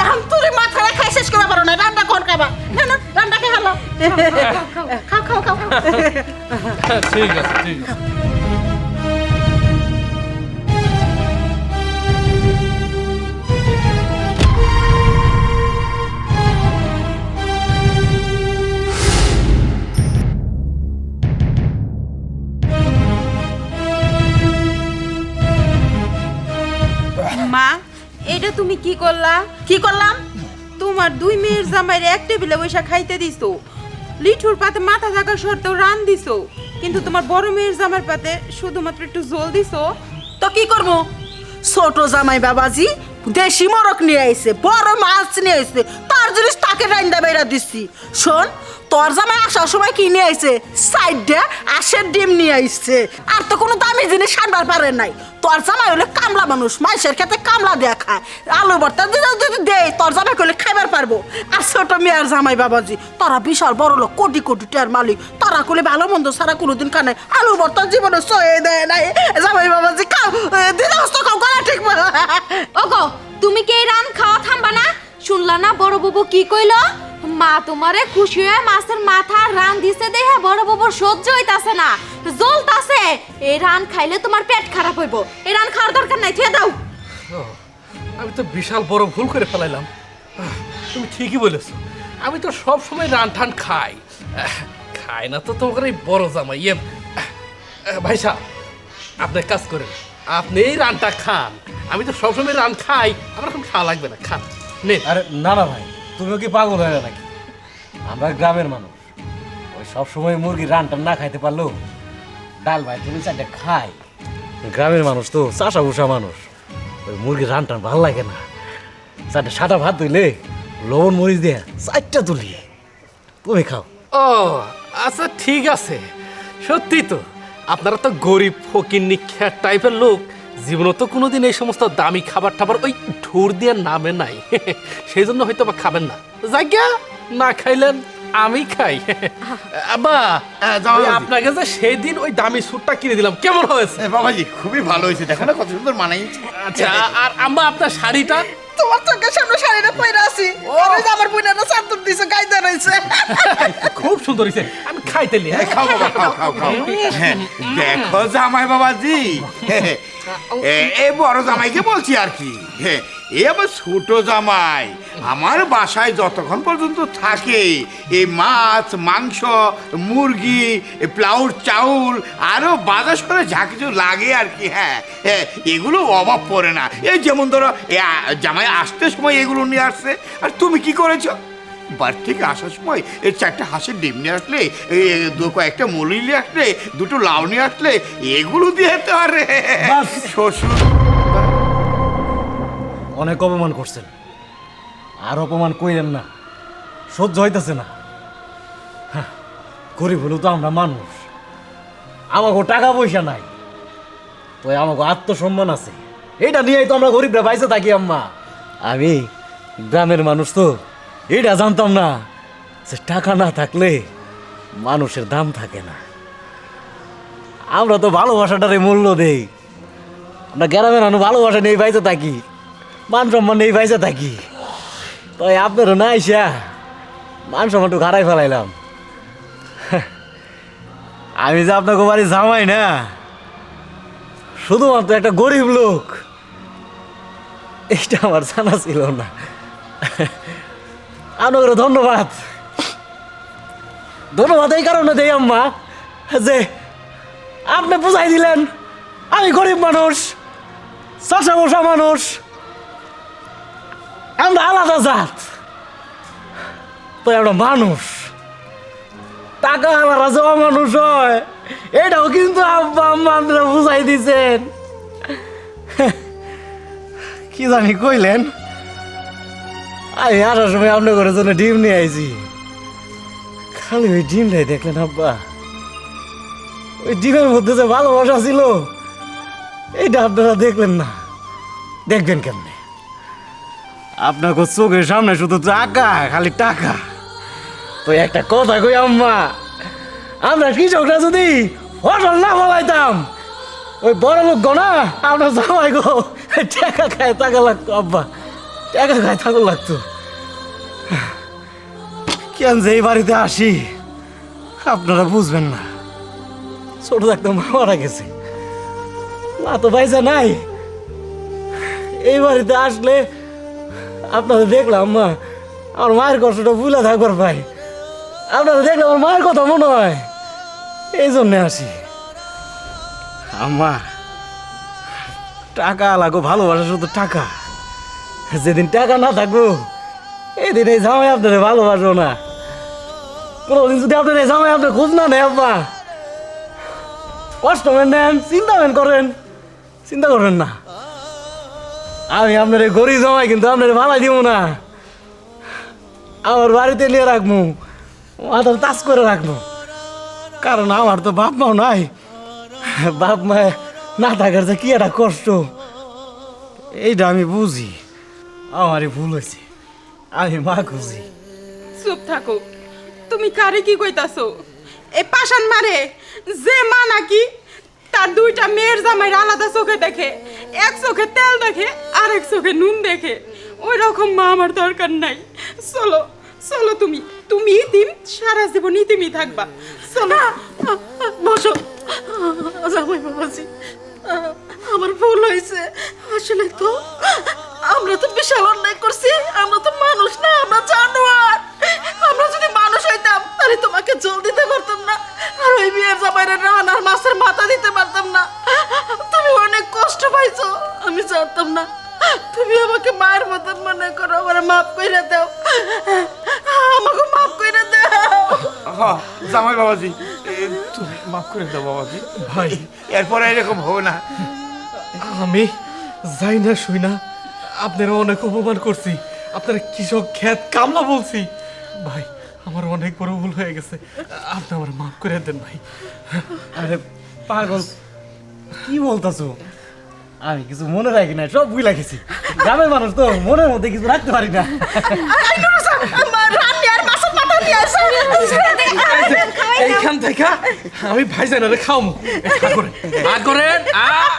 এখন তুই মাথা খাই শেষ করতে পারো না রান্না কর খাবা না না রান্না খাই হালো। খাও খাও খাও খাও। ঠিক আছে ঠিক আছে। এটা তুমি কি করলা? কি করলাম? তোমার দুই মেয়ের জামাইরে এক টেবিলে বসে খাইতে দিছো। লিঠুর পাতে মাথা থাকা সত্ত্বেও রান দিছো। কিন্তু তোমার বড় মেয়ের জামার পাতে শুধুমাত্র একটু জল দিছো। তো কি করব? ছোট জামাই বাবাজি দেশি মরক নিয়ে আইছে বড় মাছ নিয়ে আইছে। তার জিনিস তাকে রান্দা বাইরা দিছি। শোন তোর জামাই আসার সময় কি নিয়ে আইছে? সাইডে আশের ডিম নিয়ে আইছে। আর তো কোনো দামি জিনিস সানবার পারে নাই। তোর জামাই হলে কামলা মানুষ মাইসের খেতে কামলা দেয়া খায়। আলু ভর্তা যদি দেয় তোর জামাই করলে খাইবার পারব। আর ছোট মেয়ের জামাই বাবাজি, তারা বিশাল বড় লোক, কোটি কোটি টাকার মালিক। তারা করলে ভালো মন্দ সারা কোনোদিন খানে আলু ভর্তা জীবনে সয়ে দেয় নাই। জামাই বাবাজি, খাও। দিনে হস্ত খাও, গলা ঠিক ওগো, তুমি কি এই রান খাওয়া থামবা না? শুনলা না বড় বাবু কি কইলো? মা তোমারে খুশি হয়ে মাছের মাথা রান দিছে দেখে বড় বাবুর সহ্য হইতাছে না। জ্বলতাছে। এই রান খাইলে তোমার পেট খারাপ হইব। এই রান খাওয়ার দরকার নাই থুয়ে দাও। ও, আমি তো বিশাল বড় ভুল করে ফেলাইলাম। তুমি ঠিকই বলেছ। আমি তো সব সময় রান ঠান খাই। খাই না তো তোমার এই বড় জামাই। ইয়ে ভাই সাহেব আপনি এক কাজ করেন। আপনি এই রানটা খান। আমি তো সবসময় রান খাই। আমার এখন খাওয়া লাগবে না খান। নে। আরে না না ভাই তুমিও কি পাগল হয়ে নাকি? আমরা গ্রামের মানুষ। ওই সব সময় মুরগি রানটা না খাইতে পারল ডাল ভাই তুমি চারটে খাই গ্রামের মানুষ তো চাষা ভুষা মানুষ। ওই মুরগির রান টান ভালো লাগে না। চারটে সাদা ভাত ধুইলে লবণ মরিচ দিয়ে চারটা তুলি। তুমি খাও। ও আচ্ছা ঠিক আছে। সত্যি তো, আপনারা তো গরিব, ফকির নিখ্যাত টাইপের লোক। জীবনে তো কোনোদিন এই সমস্ত দামি খাবার টাবার ওই ঠুর দিয়ে নামে নাই। সেই জন্য হয়তো বা খাবেন না। জায়গা না খাইলেন আমি খাই। ওই আপনাকে যে সেই দিন ওই দামি স্যুটটা কিনে দিলাম। কেমন হয়েছে? বাবাজি খুবই ভালো হয়েছে। দেখো না কত সুন্দর মানাইছে আচ্ছা আর আম্মা আপনার শাড়িটা? তোমার চোখের সামনে শাড়িটা পরে আছি। আর আমার দিছে গাইতে খুব সুন্দর হয়েছে। আমি খাইতে লি এ, খাও বাবা খাও খাও খাও। হ্যাঁ, দেখো জামাই বাবাজি। এ, বড় জামাইকে বলছি আর কি। হ্যাঁ, এ আবার ছোট জামাই। আমার বাসায় যতক্ষণ পর্যন্ত থাকে এই মাছ মাংস মুরগি প্লাউর চাউল আরও বাজার সরে যা কিছু লাগে আর কি হ্যাঁ। হ্যাঁ, এগুলো অভাব পড়ে না। এই যেমন ধরো জামাই আসতে সময় এগুলো নিয়ে আসছে আর তুমি কি করেছ? বাড়ি থেকে আসার সময় এই চারটে হাঁসের ডিম নিয়ে আসলে দু কয়েকটা মুলি নিয়ে আসলে দুটো লাউ নিয়ে আসলে এগুলো দিয়ে তো আরে শ্বশুর অনেক অপমান করছেন। আর অপমান কইলেন না সহ্য হইতেছে না। হ্যাঁ, গরিব হলেও তো আমরা মানুষ। আমাকে টাকা পয়সা নাই তো আমাকে আত্মসম্মান আছে। এটা নিয়েই তো আমরা গরিবরা বাইসে থাকি আম্মা। আমি গ্রামের মানুষ তো এটা জানতাম না যে টাকা না থাকলে মানুষের দাম থাকে না। আমরা তো ভালোবাসাটারে মূল্য দেই। আমরা গ্রামের মানুষ ভালোবাসা নিয়ে বাইসে থাকি। মান সম্মান নেই বাইসে থাকি তাই আপনারও না আইসা? মান সম্মানটু খারাই ফেলাইলাম। আমি যে আপনাকে বাড়ি জামাই না, শুধুমাত্র একটা গরিব লোক এটা আমার জানা ছিল না। আপনাকে ধন্যবাদ। ধন্যবাদ এই কারণে দেই আম্মা, যে আপনি বুঝাই দিলেন, আমি গরিব মানুষ চাষা বসা মানুষ আমরা আলাদা জাত। তো আমরা মানুষ। টাকা আলাদা যাওয়া মানুষ হয়, এটাও কিন্তু আব্বা আম্মা আপনারা বুঝাই দিছেন। কি জানি কইলেন। আমি আসার সময় আপনার ঘরের জন্য ডিম নিয়ে আইছি। খালি ওই ডিমটাই দেখলেন আব্বা। ওই ডিমের মধ্যে যে ভালোবাসা ছিল, এইটা আপনারা দেখলেন না। দেখবেন কেমনে? আপনাকে চোখের সামনে শুধু টাকা, খালি টাকা। তো একটা কথা কই, আম্মা, আমরা কৃষকরা যদি ফসল না বলাইতাম ওই বড় লোক না, আমরা জামাই গো, টাকা খায় টাকা লাগতো, আব্বা, টাকা খায় থাকুন লাগতো। কেন যে এই বাড়িতে আসি, আপনারা বুঝবেন না। ছোট থাকতে মারা গেছে। মা তো পয়সা নাই। এই বাড়িতে আসলে আপনাদের দেখলাম মা আমার মায়ের কষ্টটা ভুলে থাকবার ভাই আপনারা দেখলে আমার মায়ের কথা মনে হয়। এই জন্যে আসি। আম্মা, টাকা লাগো, ভালোবাসা শুধু টাকা। যেদিন টাকা না থাকব, এদিন এই জামাই আপনাদের ভালোবাসো না। কোনোদিন যদি আপনার এই জামাই আপনার খোঁজ না নেই আব্বা। কষ্ট নেন, চিন্তা করেন। চিন্তা করবেন না। আমি আপনার গরিব জামাই, কিন্তু আপনার ভালাই দিব না। আমার বাড়িতে নিয়ে রাখব মাথা তাস করে রাখব কারণ আমার তো বাপ মাও নাই। বাপ মা না থাকার যে কি একটা কষ্ট। এইটা আমি বুঝি, আমারই ভুল হয়েছে। আমি মা খুঁজি। চুপ থাকো। তুমি কারে কি কইতাছো? এ পাশান মারে, যে মা নাকি তার দুইটা মেয়ের জামাই আলাদা চোখে দেখে। এক চোখে তেল দেখে আর এক চোখে নুন দেখে। ওই রকম মা আমার দরকার নাই। চলো চলো তুমি তুমি ইতিম, সারা জীবন ইতিমই থাকবা। চলো, বসো। জামাই বাবাজি আমার ভুল হয়েছে। আসলে তো আমরা তো বিশাল অন্যায় করছি। মায়ের মনে করো আমার মাফ কইরা দাও। আমাকে মাফ কইরা দাও। হ্যাঁ জামাই বাবাজি তুমি মাফ করে দাও বাবাজি। ভাই। এরপরে এরকম হবে না। আমি যাই না শুই না আপনারা অনেক অপমান করছি। আপনারা কৃষক খ্যাত কামলা বলছি। ভাই আমার অনেক বড় ভুল হয়ে গেছে। আপনি আমার মাফ করে দেন ভাই। আরে পাগল। কি বলতাছো? আমি কিছু মনে রাখি না সব বুঝলা গেছি। গ্রামের মানুষ তো মনের মধ্যে কিছু রাখতে পারি না। এইখান থেকে আমি ভাইজানারে খাওয়াবো আগরে করেন আ।